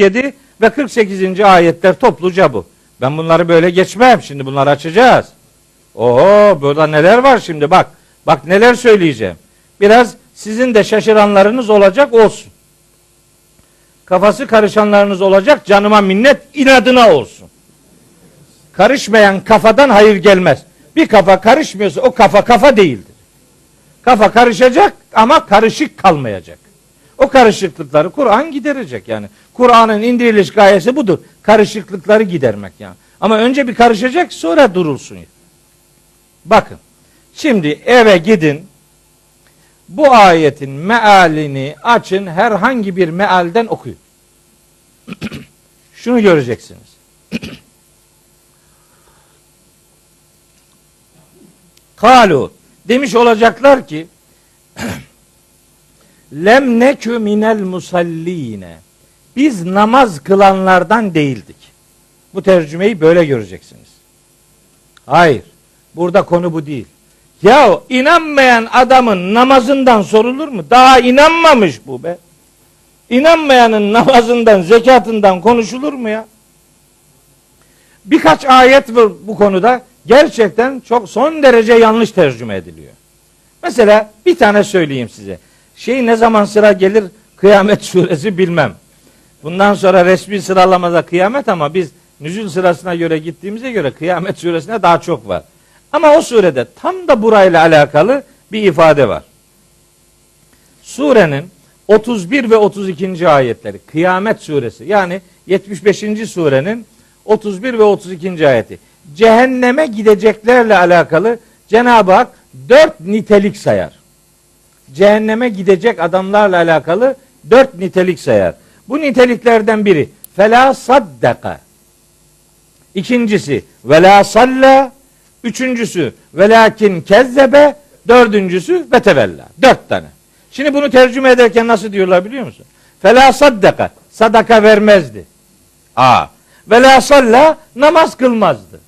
7 ve 48. ayetler topluca bu. Ben bunları böyle geçmem. Şimdi bunları açacağız. Oho burada neler var şimdi bak. Bak neler söyleyeceğim. Biraz sizin de şaşıranlarınız olacak olsun. Kafası karışanlarınız olacak canıma minnet inadına olsun. Karışmayan kafadan hayır gelmez. Bir kafa karışmıyorsa o kafa kafa değildir. Kafa karışacak ama karışık kalmayacak. O karışıklıkları Kur'an giderecek yani. Kur'an'ın indiriliş gayesi budur. Karışıklıkları gidermek yani. Ama önce bir karışacak sonra durulsun. Bakın. Şimdi eve gidin. Bu ayetin mealini açın. Herhangi bir mealden okuyun. Şunu göreceksiniz. Kalu demiş olacaklar ki lem nekü minel musalline biz namaz kılanlardan değildik. Bu tercümeyi böyle göreceksiniz. Hayır. Burada konu bu değil. Ya inanmayan adamın namazından sorulur mu? Daha inanmamış bu be. İnanmayanın namazından, zekatından konuşulur mu ya? Birkaç ayet var bu konuda gerçekten çok son derece yanlış tercüme ediliyor. Mesela bir tane söyleyeyim size. Şey ne zaman sıra gelir kıyamet suresi bilmem. Bundan sonra resmi sıralamada kıyamet ama biz nüzül sırasına göre gittiğimize göre kıyamet suresine daha çok var. Ama o surede tam da burayla alakalı bir ifade var. Surenin 31 ve 32. ayetleri Kıyamet suresi yani 75. surenin 31 ve 32. ayeti. Cehenneme gideceklerle alakalı Cenab-ı Hak dört nitelik sayar. Cehenneme gidecek adamlarla alakalı dört nitelik sayar. Bu niteliklerden biri fela saddaka. İkincisi ve la salla. Üçüncüsü velakin kezzebe. Dördüncüsü ve tevella. Dört tane. Şimdi bunu tercüme ederken nasıl diyorlar biliyor musun? Fela saddaka. Sadaka vermezdi. A. Ve la salla. Namaz kılmazdı.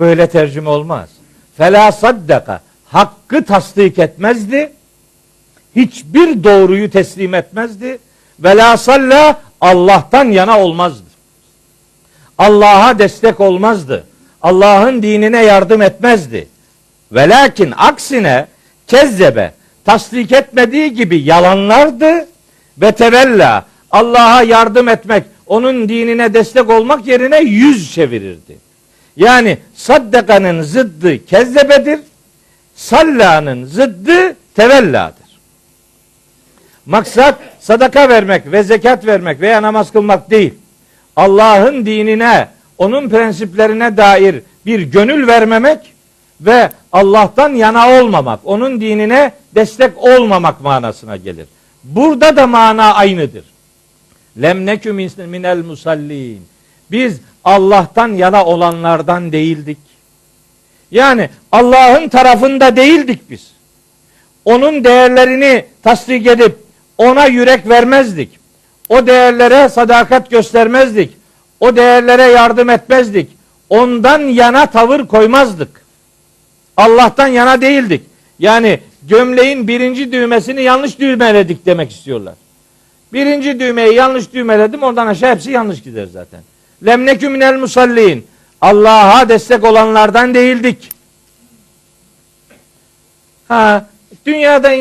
Böyle tercüme olmaz. Fela saddaka. Hakkı tasdik etmezdi. Hiçbir doğruyu teslim etmezdi. Ve la salla. Allah'tan yana olmazdı. Allah'a destek olmazdı. Allah'ın dinine yardım etmezdi. Velakin aksine kezzebe tasdik etmediği gibi yalanlardı ve tevella Allah'a yardım etmek, onun dinine destek olmak yerine yüz çevirirdi. Yani saddakanın zıddı kezzebedir, sallanın zıddı tevelladır. Maksat sadaka vermek ve zekat vermek veya namaz kılmak değil. Allah'ın dinine, onun prensiplerine dair bir gönül vermemek ve Allah'tan yana olmamak, onun dinine destek olmamak manasına gelir. Burada da mana aynıdır. Lem nekü minel musallin. Biz Allah'tan yana olanlardan değildik. Yani Allah'ın tarafında değildik biz. Onun değerlerini tasdik edip ona yürek vermezdik. O değerlere sadakat göstermezdik. O değerlere yardım etmezdik. Ondan yana tavır koymazdık. Allah'tan yana değildik. Yani gömleğin birinci düğmesini yanlış düğmeledik demek istiyorlar. Birinci düğmeyi yanlış düğmeledim oradan aşağı hepsi yanlış gider zaten. Lemnekü minel musallin. Allah'a destek olanlardan değildik. Ha, dünyada